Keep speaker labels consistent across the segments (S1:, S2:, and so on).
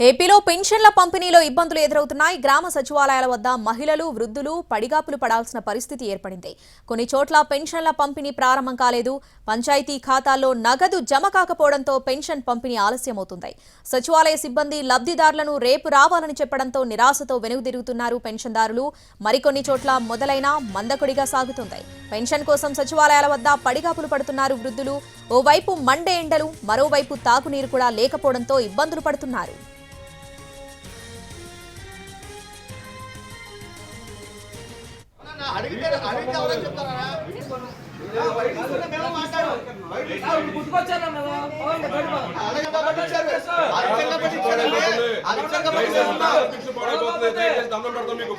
S1: ఏపీలో పెన్షన్ల పంపిణీలో ఇబ్బందులు ఎదురవుతున్నాయి. గ్రామ సచివాలయాల వద్ద మహిళలు వృద్ధులు పడిగాపులు పడాల్సిన పరిస్థితి ఏర్పడింది. కొన్ని చోట్ల పెన్షన్ల పంపిణీ ప్రారంభం కాలేదు. పంచాయతీ ఖాతాల్లో నగదు జమ కాకపోవడంతో పెన్షన్ పంపిణీ ఆలస్యమవుతుంది. సచివాలయ సిబ్బంది లబ్ధిదారులను రేపు రావాలని చెప్పడంతో నిరాశతో వెనుదిరుగుతున్నారు పెన్షన్దారులు. మరికొన్ని చోట్ల మొదలైన మందకొడిగా సాగుతుంది. పెన్షన్ కోసం సచివాలయాల వద్ద పడిగాపులు పడుతున్నారు వృద్ధులు. ఓవైపు మండే ఎండలు మరోవైపు తాగునీరు కూడా లేకపోవడంతో ఇబ్బందులు పడుతున్నారు.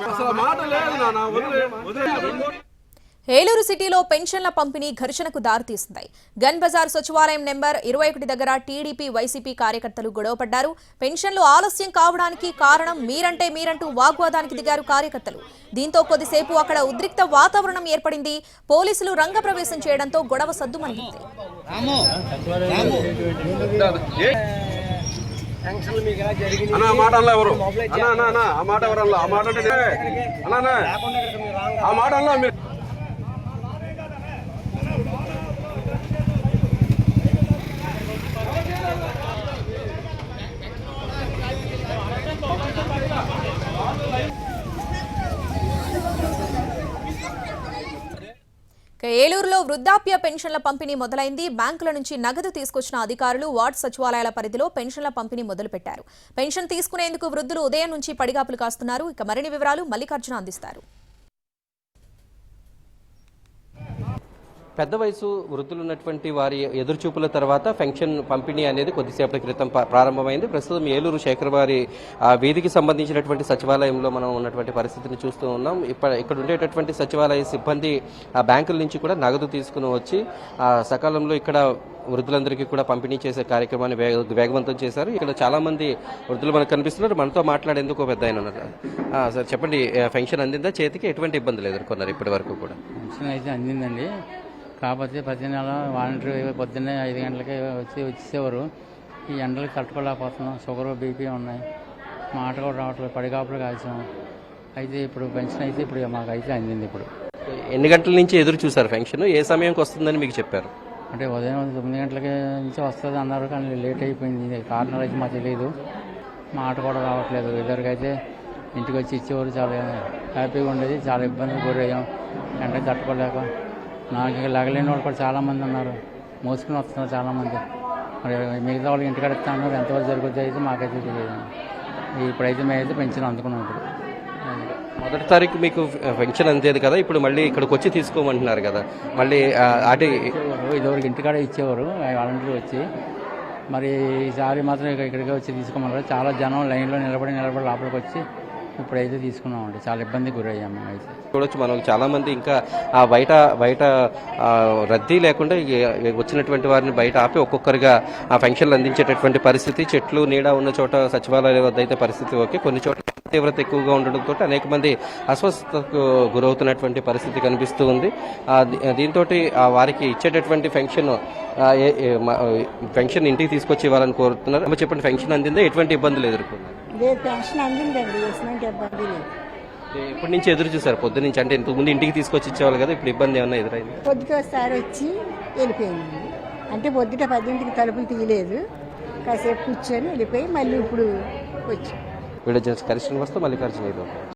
S2: అసలు మాట లేదు నాన్న వదిలే వదిలే.
S1: ఏలూరు సిటీలో పెన్షన్ల పంపిణీ ఘర్షణకు దారితీసింది. గన్ బజార్ సచివాలయం నెంబర్ ఇరవై ఒకటి దగ్గర టీడీపీ వైసీపీ కార్యకర్తలు గొడవపడ్డారు. పెన్షన్లు ఆలస్యం కావడానికి కారణం మీరంటే మీరంటూ వాగ్వాదానికి దిగారు కార్యకర్తలు. దీంతో కొద్దిసేపు అక్కడ ఉద్రిక్త వాతావరణం ఏర్పడింది. పోలీసులు రంగప్రవేశం చేయడంతో గొడవ సద్దుమణిగింది.
S2: అన్న ఆ మాట అనలా ఎవరు? అన్న అన్న అన్న ఆ మాట ఎవరు అనలా ఆ మాట అంటే నేనే. అన్న అన్న. ఆ మాట అనలా మీరు
S1: ఇక ఏలూరులో వృద్ధాప్య పెన్షన్ల పంపిణీ మొదలైంది. బ్యాంకుల నుంచి నగదు తీసుకొచ్చిన అధికారులు వార్డు సచివాలయాల పరిధిలో పెన్షన్ల పంపిణీ మొదలుపెట్టారు. పెన్షన్ తీసుకునేందుకు వృద్ధులు ఉదయం నుంచి పడిగాపులు కాస్తున్నారు. ఇక మరిన్ని వివరాలు మల్లికార్జున అందిస్తారు.
S3: పెద్ద వయసు వృద్ధులు ఉన్నటువంటి వారి ఎదురుచూపుల తర్వాత పెన్షన్ పంపిణీ అనేది కొద్దిసేపటి క్రితం ప్రారంభమైంది. ప్రస్తుతం ఏలూరు శేఖర్ వారి ఆ, వీధికి సంబంధించినటువంటి సచివాలయంలో మనం ఉన్నటువంటి పరిస్థితిని చూస్తూ ఉన్నాం. ఇప్ప ఇక్కడ ఉండేటటువంటి సచివాలయ సిబ్బంది ఆ బ్యాంకుల నుంచి కూడా నగదు తీసుకుని వచ్చి సకాలంలో ఇక్కడ వృద్ధులందరికీ కూడా పంపిణీ చేసే కార్యక్రమాన్ని వేగ వేగవంతం చేశారు. ఇక్కడ చాలామంది వృద్ధులు మనకు కనిపిస్తున్నారు. మనతో మాట్లాడేందుకు ఒక పెద్ద ఆయన ఉన్నారు. సార్ చెప్పండి ఆ, పెన్షన్ అందిందా? చేతికి ఎటువంటి ఇబ్బందులు ఎదుర్కొన్నారు ఇప్పటి వరకు కూడా?
S4: పెన్షన్ అయితే అందిందండి. కాకపోతే ప్రతి నెల వాలంటరీ పొద్దున్నే ఐదు గంటలకి వచ్చి వచ్చేవారు ఈ ఎండలకు తట్టుకోలేకపోతున్నాం. షుగర్ బీపీ ఉన్నాయి. మాట కూడా రావట్లేదు. పడిగాపులు కాల్చాం. అయితే ఇప్పుడు పెన్షన్ అయితే ఇప్పుడు మాకు అయితే అందింది ఇప్పుడు.
S3: ఎన్ని గంటల నుంచి ఎదురు చూసారు ఫంక్షన్ ఏ సమయంకి వస్తుందని మీకు చెప్పారు?
S4: అంటే ఉదయం తొమ్మిది గంటలకి నుంచి వస్తుంది అన్నారు కానీ లేట్ అయిపోయింది. కారణాలు అయితే మాకు తెలియదు మాట కూడా రావట్లేదు. ఇద్దరికైతే ఇంటికి వచ్చి ఇచ్చేవారు చాలా హ్యాపీగా ఉండేది. చాలా ఇబ్బందులు గురయ్యాం. ఎండకి తట్టుకోలేక నాకు లగలేని వాళ్ళు కూడా చాలామంది ఉన్నారు. మోసుకుని వస్తున్నారు చాలామంది. మరి మిగతా వాళ్ళు ఇంటికాడ ఇస్తా అన్నారు ఎంతవరకు జరుగుతుంది అయితే మాకైతే తెలియదు. ఇప్పుడైతే మేమైతే పెన్షన్ అందుకున్నాం ఇప్పుడు.
S3: మొదటి తారీఖు మీకు ఫంక్షన్ అందేది కదా ఇప్పుడు మళ్ళీ ఇక్కడికి వచ్చి తీసుకోమంటున్నారు కదా. మళ్ళీ అటు
S4: ఇదివరకు ఇంటికాడ ఇచ్చేవారు వాలంటీర్ వచ్చి. మరి ఈసారి మాత్రం ఇక ఇక్కడికి వచ్చి తీసుకోమన్నారు. చాలా జనం లైన్లో నిలబడి నిలబడి లోపలికి వచ్చి ఇప్పుడైతే తీసుకున్నామండి. చాలా ఇబ్బందికి గురయ్యాము అయితే.
S3: చూడొచ్చు మనం చాలా మంది ఇంకా ఆ బయట బయట రద్దీ లేకుండా వచ్చినటువంటి వారిని బయట ఆపి ఒక్కొక్కరిగా ఆ ఫంక్షన్లు అందించేటటువంటి పరిస్థితి చెట్లు నీడ ఉన్న చోట సచివాలయం వద్ద అయితే పరిస్థితి ఓకే కొన్ని చోట్ల తీవ్రత ఎక్కువగా ఉండడంతో అనేక మంది అస్వస్థతకు గురవుతున్నటువంటి పరిస్థితి కనిపిస్తూ ఉంది. దీంతో వారికి ఇచ్చేటటువంటి మ- ఫంక్షన్ ఇంటికి తీసుకొచ్చి ఇవ్వాలని కోరుతున్నారు. చెప్పండి ఫంక్షన్ అందిందా? ఎటువంటి ఇబ్బందులు ఎదుర్కొన్నారు?
S5: లేదు పెన్షన్ అందిందండి. వేసినట్టు ఇబ్బంది లేదు.
S3: ఎప్పటి నుంచి ఎదురు చూసారు పొద్దు నుంచి. అంటే ఇంతకు ముందు ఇంటికి తీసుకొచ్చి ఇచ్చేవాళ్ళు కదా ఇప్పుడు ఇబ్బంది ఏమన్నా ఎదురైంది?
S5: పొద్దుకి ఒకసారి వచ్చి వెళ్ళిపోయింది. అంటే పొద్దుట పద్దెనిమిదికి తలుపులు తీయలేదు. కాసేపు కూర్చొని వెళ్ళిపోయి మళ్ళీ ఇప్పుడు వచ్చి
S3: వీడియో జర్నలిస్ట్ కరిష్ణ వస్తే మల్లికార్జున